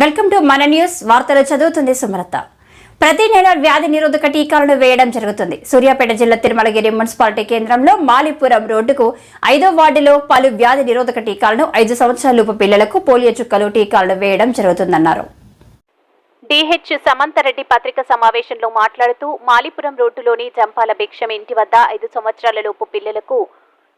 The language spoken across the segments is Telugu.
వెల్కమ్ టు మన న్యూస్. వార్తలు చదువుతుంది సుమలత. ప్రతి నెల వ్యాధి నిరోధక టీకాలను వేయడం జరుగుతుంది. సూర్యాపేట జిల్లా తిరుమలగిరి మున్సిపాలిటీ కేంద్రంలో మాలిపురం రోడ్డుకు ఐదో వార్డులో పలు వ్యాధి నిరోధక టీకాలను ఐదు సంవత్సరాలలోపు పిల్లలకు పోలియో చుక్కలు టీకాలను వేయడం జరుగుతుందన్నారు. డిహెచ్ సమంతరెడ్డి పత్రిక సమావేశంలో మాట్లాడుతూ మాలిపురం రోడ్డులోని జంపాల భిక్షం ఇంటి వద్ద ఐదు సంవత్సరాల లోపు పిల్లలకు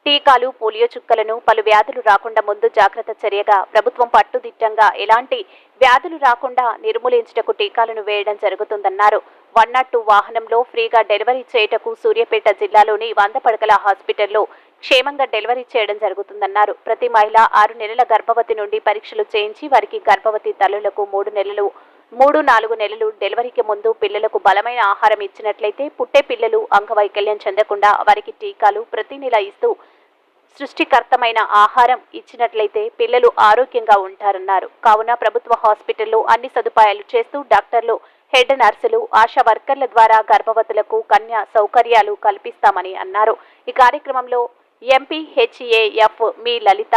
టీకాలు పోలియో చుక్కలను పలు వ్యాధులు రాకుండా ముందు జాగ్రత్త చర్యగా ప్రభుత్వం పట్టుదిట్టంగా ఎలాంటి వ్యాధులు రాకుండా నిర్మూలించుటకు టీకాలను వేయడం జరుగుతుందన్నారు. వన్ నాట్ టూ వాహనంలో ఫ్రీగా డెలివరీ చేయుటకు సూర్యాపేట జిల్లాలోని వంద పడకల హాస్పిటల్లో క్షేమంగా డెలివరీ చేయడం జరుగుతుందన్నారు. ప్రతి మహిళ ఆరు నెలల గర్భవతి నుండి పరీక్షలు చేయించి వారికి గర్భవతి తల్లులకు మూడు నెలలు మూడు నాలుగు నెలలు డెలివరీకి ముందు పిల్లలకు బలమైన ఆహారం ఇచ్చినట్లయితే పుట్టే పిల్లలు అంగవైకల్యం చెందకుండా వారికి టీకాలు ప్రతి నెల ఇస్తూ సృష్టికర్తమైన ఆహారం ఇచ్చినట్లయితే పిల్లలు ఆరోగ్యంగా ఉంటారన్నారు. కావున ప్రభుత్వ హాస్పిటల్లో అన్ని సదుపాయాలు చేస్తూ డాక్టర్లు హెడ్ నర్సులు ఆశా వర్కర్ల ద్వారా గర్భవతులకు కన్యా సౌకర్యాలు కల్పిస్తామని అన్నారు. ఈ కార్యక్రమంలో ఎంపీ హెచ్ఏఎఫ్ మీ లలిత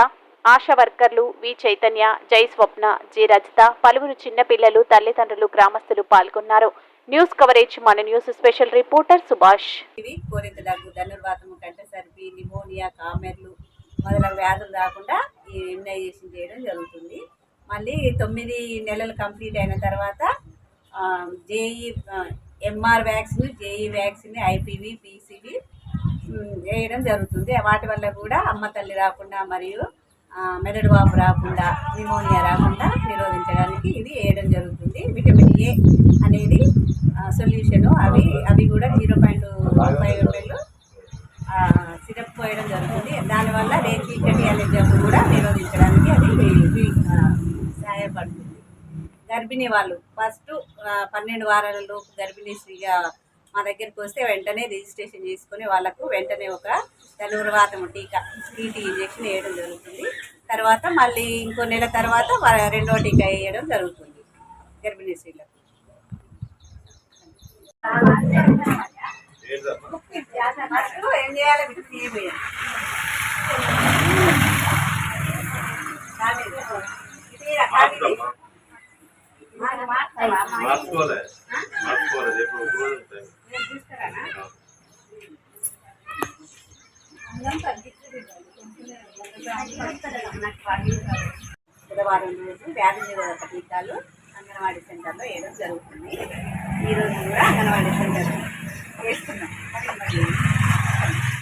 ఆశా వర్కర్లు వి చైతన్య జై స్వప్న జి రజిత పలువురు చిన్నపిల్లలు తల్లిదండ్రులు గ్రామస్తులు పాల్గొన్నారు. న్యూస్ కవరేజ్ మన న్యూస్ స్పెషల్ రిపోర్టర్ సుభాష్. ఇవి కోరింత దగ్గు ధనుర్వాతము కంటే సర్పి నిమోనియా కామెర్లు మొదలగు వ్యాధులు రాకుండా ఈ ఇమ్యునైజేషన్ చేయడం జరుగుతుంది. మళ్ళీ తొమ్మిది నెలలు కంప్లీట్ అయిన తర్వాత JE MR vaccine JE vaccine IPV PCV వేయడం జరుగుతుంది. వాటి వల్ల కూడా అమ్మ తల్లి రాకుండా మరియు మెదడు వాపు రాకుండా నిమోనియా రాకుండా నిరోధించడానికి ఇది వేయడం జరుగుతుంది. విటమిన్ ఏ అనేది సొల్యూషను అవి అవి కూడా జీరో పాయింట్ ఫైవ్ రూపాయలు సిరప్ పోయడం జరుగుతుంది. దానివల్ల రేచీకటి అనే జబ్బు కూడా నిరోధించడానికి అది సహాయపడుతుంది. గర్భిణీ వాళ్ళు ఫస్ట్ పన్నెండు వారాల లోపు గర్భిణీ స్త్రీగా మా దగ్గరికి వస్తే వెంటనే రిజిస్ట్రేషన్ చేసుకుని వాళ్ళకు వెంటనే ఒక ధనుర్వాతం టీకా టీటీ ఇంజెక్షన్ వేయడం జరుగుతుంది. తర్వాత మళ్ళీ ఇంకో నెల తర్వాత రెండో టీకా వేయడం జరుగుతుంది. గర్భిణీ స్త్రీలకు. ఏం చేయాలి? మీకు మార్చుకోలే మార్చుకోలే బుధవారం రోజు వ్యాధి నిరోధక టీకాలు అంగన్వాడీ సెంటర్లో ఏదో జరుగుతుంది. ఈరోజు కూడా అంగన్వాడీ సెంటర్ వేస్తున్నాం.